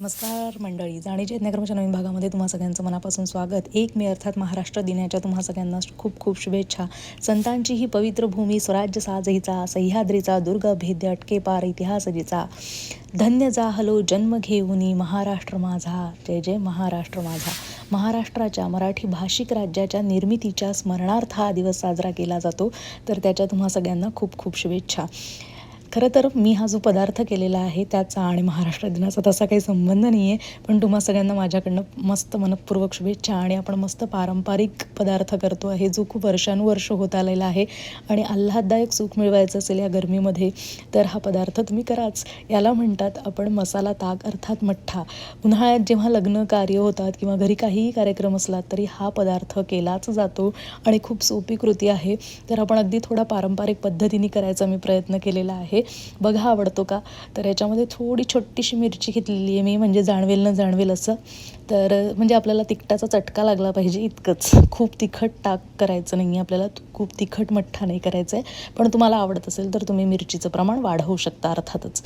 नमस्कार मंडळी जाणीचे यज्ञक्रमाच्या नवीन भागामध्ये तुम्हा सगळ्यांचं मनापासून स्वागत. एक मे अर्थात महाराष्ट्र दिनाच्या तुम्हा सगळ्यांना खूप खूप शुभेच्छा. संतांची ही पवित्र भूमी स्वराज्य साजहीचा सह्याद्रीचा दुर्ग भेद्य अटके पार इतिहासजीचा. धन्य जा हलो जन्म घेऊनी महाराष्ट्र माझा. जय जय महाराष्ट्र माझा. महाराष्ट्राच्या मराठी भाषिक राज्याच्या निर्मितीच्या स्मरणार्थ हा दिवस साजरा केला जातो. तर त्याच्या तुम्हा सगळ्यांना खूप खूप शुभेच्छा. खरं तर मी हा जो पदार्थ केलेला आहे त्याचा आणि महाराष्ट्र दिनाचा तसा काही संबंध नाही आहे पण तुम्हा सगळ्यांना माझ्याकडनं मस्त मनपूर्वक शुभेच्छा आणि आपण मस्त पारंपरिक पदार्थ करतो आहे जो खूप वर्षानुवर्ष होत आलेला आहे. आणि आल्हाददायक सुख मिळवायचं असेल या गरमीमध्ये तर हा पदार्थ तुम्ही कराच. याला म्हणतात आपण मसाला ताक अर्थात मठ्ठा. उन्हाळ्यात जेव्हा लग्न कार्य होतात किंवा घरी काहीही कार्यक्रम असला तरी हा पदार्थ केलाच जातो आणि खूप सोपी कृती आहे. तर आपण अगदी थोडा पारंपरिक पद्धतीने करायचा मी प्रयत्न केलेला आहे. बघा आवडतो का? तर याच्यामध्ये थोडी छोटीशी मिरची घेतलेली आहे मी म्हणजे जाणवेल न जाणवेल असं. तर म्हणजे आपल्याला तिखटाचा चटका लागला पाहिजे इतकंच. खूप तिखट टाक करायचं नाही आहे आपल्याला. खूप तिखट मठ्ठा नाही करायचं आहे पण तुम्हाला आवडत असेल तर तुम्ही मिरचीचं प्रमाण वाढवू शकता अर्थातच.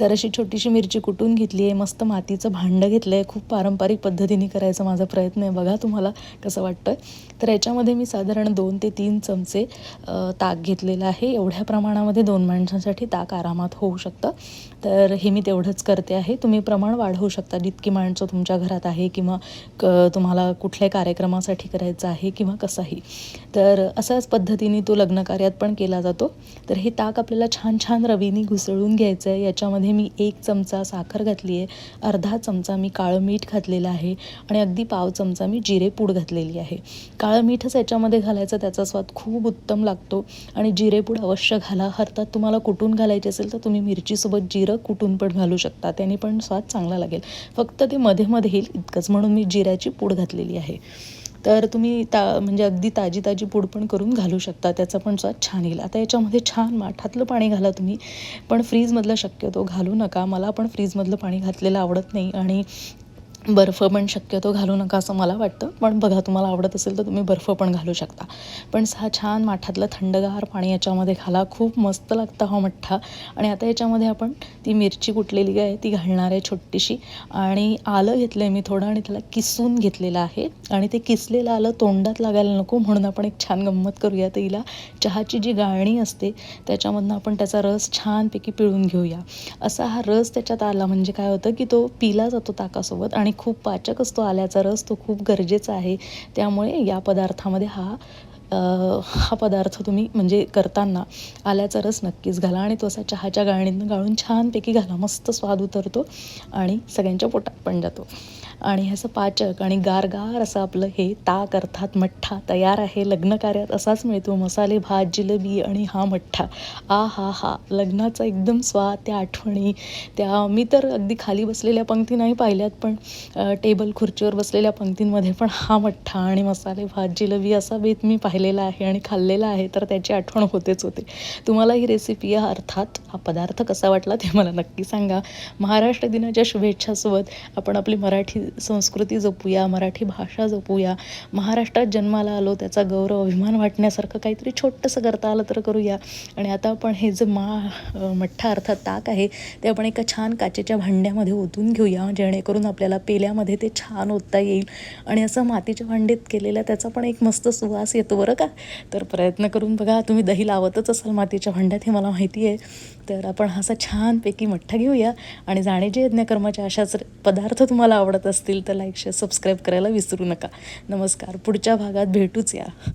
तर अशी छोटीशी मिरची कुटून घेतली आहे. मस्त मातीचं भांडं घेतलं आहे खूप पारंपरिक पद्धतीने करायचा माझा प्रयत्न आहे. बघा तुम्हाला कसं वाटतं तर याच्यामध्ये मी साधारण दोन ते तीन चमचे ताक घेतलेलं आहे. एवढ्या प्रमाणामध्ये दोन माणसांसाठी ताक आरामात होऊ शकतं. तर हे मी तेवढंच करते आहे. तुम्ही प्रमाण वाढवू शकता. जितकी माणसं तुमच्या घरात आहे किंवा क तुम्हाला कुठल्या कार्यक्रमासाठी करायचं आहे किंवा कसंही. तर असाच पद्धतीने तो लग्नकार्यात पण केला जातो. तर हे ताक आपल्याला छान छान रवीने घुसळून घ्यायचं आहे याच्यामध्ये मी एक चमचा साखर घातली आहे. अर्धा चमचा मी काळं मीठ घातलेलं आहे. आणि अगदी पाव चमचा मी जिरे पूड घातलेली आहे. काळं मीठच याच्यामध्ये घालायचं त्याचा स्वाद खूप उत्तम लागतो. आणि जिरेपूड अवश्य घाला. हरतात तुम्हाला कुठून घालायची असेल तर तुम्ही मिरचीसोबत जिरं कुटून पण घालू शकता. त्याने पण स्वाद चांगला लागेल. फक्त ते मध्ये मध्ये येईल इतकंच. म्हणून मी जिऱ्याची पूड घातलेली आहे. तर तुम्ही ता म्हणजे अगदी ताजी ताजी पूड पण करून घालू शकता. त्याचा पण स्वाद छान येईल. आता याच्यामध्ये छान माठातलं पाणी घाला तुम्ही. पण फ्रीजमधलं शक्यतो घालू नका. मला पण फ्रीजमधलं पाणी घातलेलं आवडत नाही. आणि बर्फ पण शक्यतो घालू नका असं मला वाटतं. पण बघा तुम्हाला आवडत असेल तर तुम्ही बर्फ पण घालू शकता. पण हा छान माठातलं थंडगार पाणी याच्यामध्ये घाला खूप मस्त लागतं हा मठ्ठा. आणि आता याच्यामध्ये आपण ती मिरची कुटलेली आहे ती घालणार आहे छोटीशी. आणि आलं घेतलं आहे मी थोडं आणि त्याला किसून घेतलेलं आहे. आणि ते किसलेलं आलं तोंडात लागायला नको म्हणून आपण एक छान गंमत करूया तर हिला चहाची जी गाळणी असते त्याच्यामधनं आपण त्याचा रस छानपैकी पिळून घेऊया. असा हा रस त्याच्यात आला म्हणजे काय होतं की तो पिला जातो ताकासोबत आणि खूप पाचक असतो. आल्याचा रस तो खूप गरजेचा आहे. त्यामुळे या पदार्थामध्ये हा हा पदार्थ तुम्ही म्हणजे करताना आल्याचा रस नक्कीच घाला आणि तो असा चहाच्या गाळणीतनं गाळून छानपैकी घाला. मस्त स्वाद उतरतो आणि सगळ्यांच्या पोटात पण जातो. आणि ह्याचं पाचक आणि गारगार असं आपलं हे ताक अर्थात मठ्ठा तयार आहे. लग्नकार्यात असाच मिळतो. मसाले भात जिलेबी आणि हा मठ्ठा. आ हा हा. लग्नाचा एकदम स्वाद त्या आठवणी त्या मी तर अगदी खाली बसलेल्या पंक्ती नाही पाहिल्यात पण टेबल खुर्चीवर बसलेल्या पंक्तींमध्ये पण हा मठ्ठा आणि मसाले भात जिलेबी असा बेत मी पाहिलेला आहे आणि खाल्लेला आहे तर त्याची आठवण होतेच होते. तुम्हाला ही रेसिपी हा अर्थात हा पदार्थ कसा वाटला ते मला नक्की सांगा. महाराष्ट्र दिनाच्या शुभेच्छासोबत आपण आपली मराठी संस्कृती जपूया मराठी भाषा जपूया महाराष्ट्रात जन्माला आलो त्याचा गौरव अभिमान वाटण्यासारखं काहीतरी छोटंसं करता आलं तर करूया. आणि आता आपण हे जे मा मठ्ठा अर्थात ताक आहे ते आपण एका छान काचेच्या भांड्यामध्ये ओतून घेऊया जेणेकरून आपल्याला पेल्यामध्ये ते छान ओतता येईल. आणि असं मातीच्या भांडीत केलेल्या त्याचा पण एक मस्त सुवास येतो बरं का? तर प्रयत्न करून बघा तुम्ही दही लावतच असाल मातीच्या भांड्यात हे मला माहिती आहे. तर आपण असा छानपैकी मठ्ठा घेऊया. आणि जाणे जे यज्ञकर्माच्या अशाच पदार्थ तुम्हाला आवडत असतील तर लाईक शेअर सबस्क्राईब करायला विसरू नका. नमस्कार. पुढच्या भागात भेटूच या.